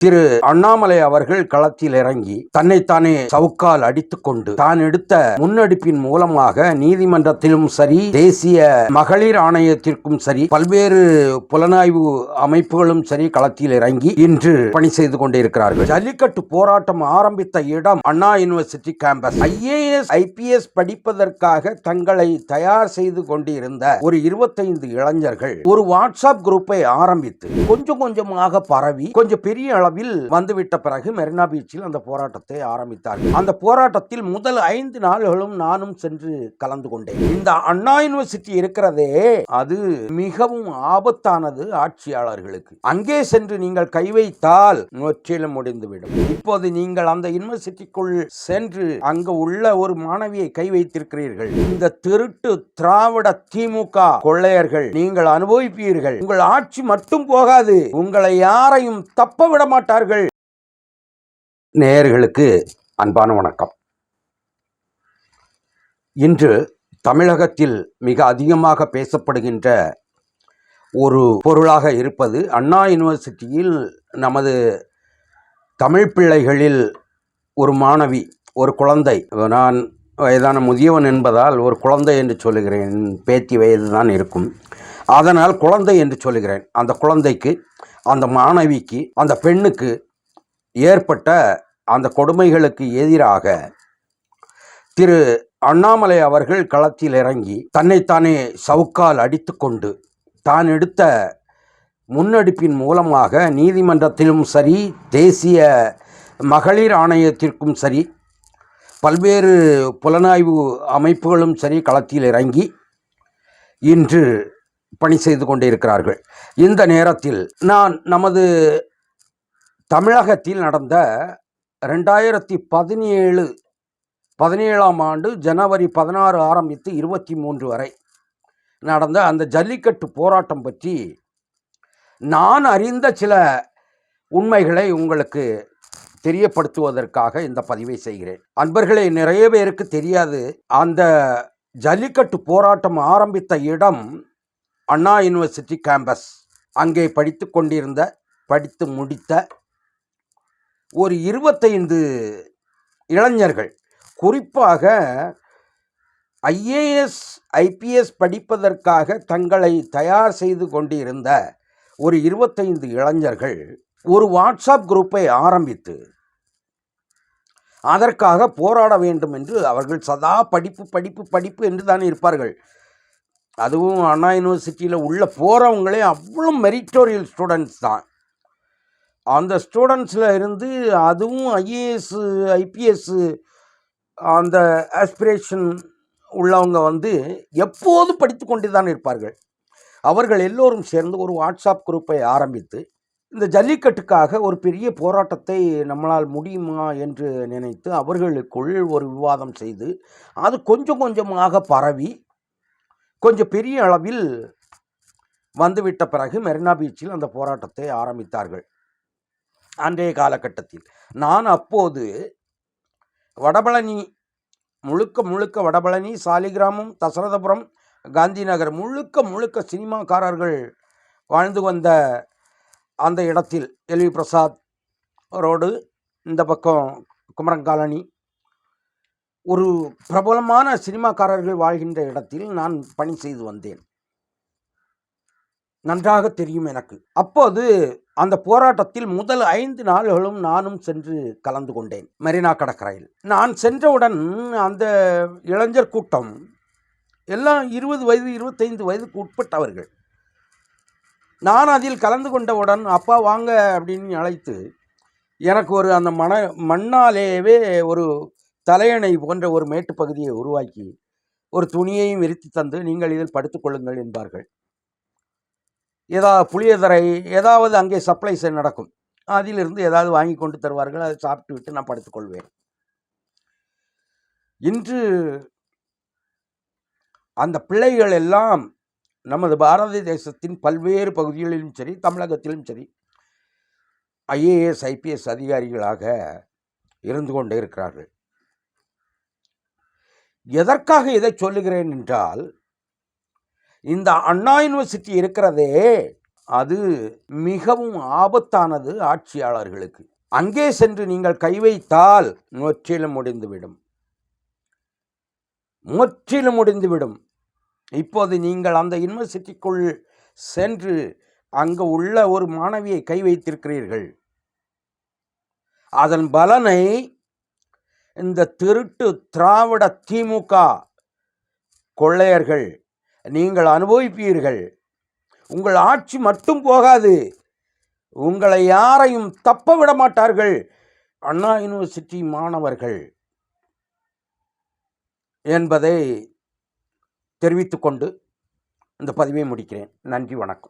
திரு அண்ணாமலை அவர்கள் களத்தில் இறங்கி தன்னைத்தானே சவுக்கால் அடித்துக் கொண்டு தான் எடுத்த முன்னெடுப்பின் மூலமாக நீதிமன்றத்திலும் சரி தேசிய மகளிர் ஆணையத்திற்கும் சரி பல்வேறு புலனாய்வு அமைப்புகளும் சரி களத்தில் இறங்கி இன்று பணி செய்து கொண்டிருக்கிறார்கள். ஜல்லிக்கட்டு போராட்டம் ஆரம்பித்த இடம் Anna university campus. IAS IPS படிப்பதற்காக தங்களை தயார் செய்து கொண்டிருந்த ஒரு இருபத்தைந்து இளைஞர்கள் ஒரு வாட்ஸ்அப் குரூப்பை ஆரம்பித்து கொஞ்சம் கொஞ்சமாக பரவி கொஞ்சம் பெரிய அளவில் வந்துவிட்ட பிறகு மெரினா பீச்சில் அந்த போராட்டத்தை ஆரம்பித்தார்கள். அந்த போராட்டத்தில் முதல் ஐந்து நாள்களும் நானும் சென்று கலந்து கொண்டேன். இந்த அண்ணா யூனிவர்சிட்டி இருக்கிறதே அது மிகவும் ஆபத்தானது ஆட்சியாளர்களுக்கு. அங்கே சென்று நீங்கள் கை வைத்தால் முற்றிலும் முடிந்துவிடும். இப்போது நீங்கள் அந்த யூனிவர்சிட்டிக்குள் சென்று அங்கு உள்ள ஒரு மாணவியை கை வைத்திருக்கிறீர்கள். இந்த திருட்டு திராவிட திமுக கொள்ளையர்கள் நீங்கள் அனுபவிப்பீர்கள். உங்கள் ஆட்சி மட்டும் போகாது உங்களை யாரையும் தப்ப விட நேயர்களுக்கு அன்பான வணக்கம். இன்று தமிழகத்தில் மிக அதிகமாக பேசப்படுகின்ற ஒரு பொருளாக இருப்பது அண்ணா யூனிவர்சிட்டியில் நமது தமிழ் பிள்ளைகளில் ஒரு மாணவி ஒரு குழந்தை. நான் வயதான முதியவன் என்பதால் ஒரு குழந்தை என்று சொல்லுகிறேன். பேத்தி வயது தான் இருக்கும். அதனால் குழந்தை என்று சொல்லுகிறேன். அந்த குழந்தைக்கு அந்த மாணவிக்கு அந்த பெண்ணுக்கு ஏற்பட்ட அந்த கொடுமைகளுக்கு எதிராக திரு அண்ணாமலை அவர்கள் களத்தில் இறங்கி தன்னைத்தானே சவுக்கால் அடித்துக்கொண்டு தான் எடுத்த முன்னெடுப்பின் மூலமாக நீதிமன்றத்திலும் சரி தேசிய மகளிர் ஆணையத்திற்கும் சரி பல்வேறு புலனாய்வு அமைப்புகளும் சரி களத்தில் இறங்கி இன்று பணி செய்து கொண்டிருக்கிறார்கள். இந்த நேரத்தில் நான் நமது தமிழகத்தில் நடந்த ரெண்டாயிரத்தி பதினேழு பதினேழாம் ஆண்டு ஜனவரி பதினாறு ஆரம்பித்து இருபத்தி மூன்று வரை நடந்த அந்த ஜல்லிக்கட்டு போராட்டம் பற்றி நான் அறிந்த சில உண்மைகளை உங்களுக்கு தெரியப்படுத்துவதற்காக இந்த பதிவை செய்கிறேன். அன்பர்களே நிறைய பேருக்கு தெரியாது. அந்த ஜல்லிக்கட்டு போராட்டம் ஆரம்பித்த இடம் அண்ணா யூனிவர்சிட்டி கேம்பஸ். அங்கே படித்து கொண்டிருந்த படித்து முடித்த ஒரு இருபத்தைந்து இளைஞர்கள். குறிப்பாக ஐஏஎஸ் ஐபிஎஸ் படிப்பதற்காக தங்களை தயார் செய்து கொண்டிருந்த ஒரு இருபத்தைந்து இளைஞர்கள் ஒரு வாட்ஸ்அப் குரூப்பை ஆரம்பித்து அதற்காக போராட வேண்டும் என்று அவர்கள் சதா படிப்பு படிப்பு படிப்பு என்று தான் இருப்பார்கள். அதுவும் அண்ணா யூனிவர்சிட்டியில் உள்ள போகிறவங்களே அவ்வளோ மெரிட்டோரியல் ஸ்டூடெண்ட்ஸ் தான். அந்த ஸ்டூடெண்ட்ஸில் இருந்து அதுவும் ஐஏஎஸ் ஐபிஎஸ் அந்த ஆஸ்பிரேஷன் உள்ளவங்க வந்து எப்போது படித்து கொண்டு தான் இருப்பார்கள். அவர்கள் எல்லோரும் சேர்ந்து ஒரு வாட்ஸ்அப் குரூப்பை ஆரம்பித்து இந்த ஜல்லிக்கட்டுக்காக ஒரு பெரிய போராட்டத்தை நம்மளால் முடியுமா என்று நினைத்து அவர்களுக்குள் ஒரு விவாதம் செய்து அது கொஞ்சம் கொஞ்சமாக பரவி கொஞ்சம் பெரிய அளவில் வந்துவிட்ட பிறகு மெரினா பீச்சில் அந்த போராட்டத்தை ஆரம்பித்தார்கள். அன்றைய காலகட்டத்தில். நான் அப்போது வடபழனி முழுக்க முழுக்க வடபழனி சாலிகிராமம் தசரதபுரம் காந்தி நகர் முழுக்க முழுக்க சினிமாக்காரர்கள் வாழ்ந்து வந்த அந்த இடத்தில் எல்வி பிரசாத் ரோடு இந்த பக்கம் குமரன் காலனி ஒரு பிரபலமான சினிமாக்காரர்கள் வாழ்கின்ற இடத்தில் நான் பணி செய்து வந்தேன். நன்றாக தெரியும் எனக்கு. அப்போது அந்த போராட்டத்தில் முதல் ஐந்து நாள்களும் நானும் சென்று கலந்து கொண்டேன். மெரினா கடற்கரையில். நான் சென்றவுடன் அந்த இளைஞர் கூட்டம் எல்லாம் இருபது வயது இருபத்தைந்து வயதுக்கு உட்பட்டவர்கள். நான் அதில் கலந்து கொண்டவுடன் அப்பா வாங்க அப்படின்னு அழைத்து எனக்கு ஒரு அந்த மன மண்ணாலேயே ஒரு தலையணை போன்ற ஒரு மேட்டு பகுதியை உருவாக்கி ஒரு துணியையும் விரித்து தந்து நீங்கள் இதில் படுத்துக்கொள்ளுங்கள் என்பார்கள். ஏதா புளியதரை ஏதாவது அங்கே சப்ளைஸ் நடக்கும். அதிலிருந்து ஏதாவது வாங்கி கொண்டு தருவார்கள் அதை சாப்பிட்டு விட்டு நான் படுத்துக்கொள்வேன் இன்று அந்த பிள்ளைகள் எல்லாம் நமது பாரத தேசத்தின் பல்வேறு பகுதிகளிலும் சரி தமிழகத்திலும் சரி ஐஏஎஸ் ஐபிஎஸ் அதிகாரிகளாக இருந்து கொண்டே இருக்கிறார்கள். எதற்காக இதை சொல்லுகிறேன் என்றால் இந்த அண்ணா யூனிவர்சிட்டி இருக்கிறதே அது மிகவும் ஆபத்தானது ஆட்சியாளர்களுக்கு. அங்கே சென்று நீங்கள் கை வைத்தால் முற்றிலும் முடிந்துவிடும். முற்றிலும் முடிந்துவிடும். இப்போது நீங்கள் அந்த யூனிவர்சிட்டிக்குள் சென்று அங்கு உள்ள ஒரு மாணவியை கை வைத்திருக்கிறீர்கள். அதன் பலனை இந்த திருட்டு திராவிட திமுக கொள்ளையர்கள் நீங்கள் அனுபவிப்பீர்கள். உங்கள் ஆட்சி மட்டும் போகாது. உங்களை யாரையும் தப்ப விட மாட்டார்கள். அண்ணா யூனிவர்சிட்டி மாணவர்கள் என்பதை தெரிவித்துக்கொண்டு இந்த பதிவை முடிக்கிறேன். நன்றி வணக்கம்.